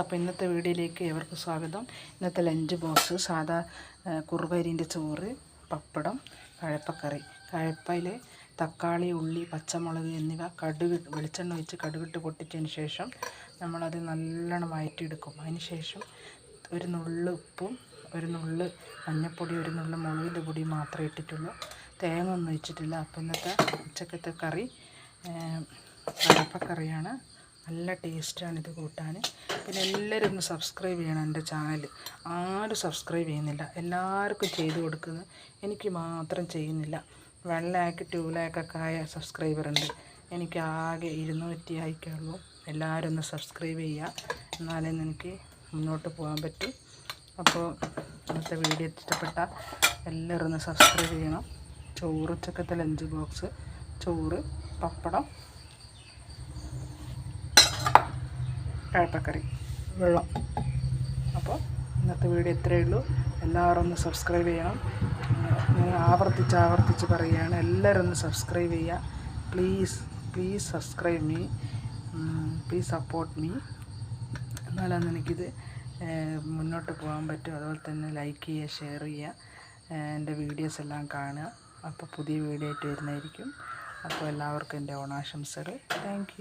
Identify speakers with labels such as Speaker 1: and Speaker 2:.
Speaker 1: അപ്പോൾ ഇന്നത്തെ വീഡിയോയിലേക്ക് ഏവർക്കും സ്വാഗതം. ഇന്നത്തെ ലഞ്ച് ബോക്സ് സാധാ കുറുവരിന്റെ ചോറ് പപ്പടം കഴപ്പക്കറി. കഴപ്പയിൽ തക്കാളി ഉള്ളി പച്ചമുളക് എന്നിവ കടുക് വെളിച്ചെണ്ണ ഒഴിച്ച് കടുകിട്ട് പൊട്ടിച്ചതിന് ശേഷം നമ്മളത് നല്ലോണം വഴറ്റിയെടുക്കും അതിന് ശേഷം ഒരു നുള്ളു ഉപ്പും ഒരു നുള്ള് മഞ്ഞൾപ്പൊടി ഒരു നുള്ള് മുളകിന്റെ പൊടി മാത്രമേ ഇട്ടിട്ടുള്ളൂ. തേങ്ങ ഒന്നും ഒഴിച്ചിട്ടില്ല. അപ്പോൾ ഇന്നത്തെ ഉച്ചക്കത്തെ കറി കടപ്പക്കറിയാണ് നല്ല ടേസ്റ്റാണ് ഇത് കൂട്ടാൻ. പിന്നെ എല്ലാവരും ഒന്ന് സബ്സ്ക്രൈബ് ചെയ്യണം എന്റെ ചാനൽ. ആരും സബ്സ്ക്രൈബ് ചെയ്യുന്നില്ല. എല്ലാവർക്കും ചെയ്ത് കൊടുക്കുന്നത് എനിക്ക് മാത്രം ചെയ്യുന്നില്ല. വൺ ലാക്ക് ടു ലാക്കൊക്കെ ആയ സബ്സ്ക്രൈബറുണ്ട് എനിക്ക് ആകെ ഇരുന്നൂറ്റി ആയിക്കുള്ളൂ എല്ലാവരും ഒന്ന് സബ്സ്ക്രൈബ് ചെയ്യുക. എന്നാലേ എനിക്ക് മുന്നോട്ട് പോകാൻ പറ്റും. അപ്പോൾ ഇന്നത്തെ വീഡിയോ ഇഷ്ടപ്പെട്ട എല്ലാവരും ഒന്ന് സബ്സ്ക്രൈബ് ചെയ്യണം. ചോറ് ഉച്ചക്കത്തെ ലഞ്ച് ബോക്സ് ചോറ് പപ്പടം കഴപ്പക്കറി വെള്ളം. അപ്പോൾ ഇന്നത്തെ വീഡിയോ ഇത്രയേ ഉള്ളൂ. എല്ലാവരും ഒന്ന് സബ്സ്ക്രൈബ് ചെയ്യണം. ഞാൻ ആവർത്തിച്ച് ആവർത്തിച്ച് പറയുകയാണ്. എല്ലാവരും ഒന്ന് സബ്സ്ക്രൈബ് ചെയ്യുക. Please please subscribe me please support me എന്നാലാണ് എനിക്കിത് മുന്നോട്ട് പോകാൻ പറ്റും. അതുപോലെ തന്നെ ലൈക്ക് ചെയ്യുക ഷെയർ ചെയ്യുക എന്റെ വീഡിയോസ് എല്ലാം കാണുക. അപ്പോൾ പുതിയ വീഡിയോ ആയിട്ട് വരുന്നതായിരിക്കും. അപ്പോൾ എല്ലാവർക്കും എന്റെ ഓണാശംസകൾ. താങ്ക്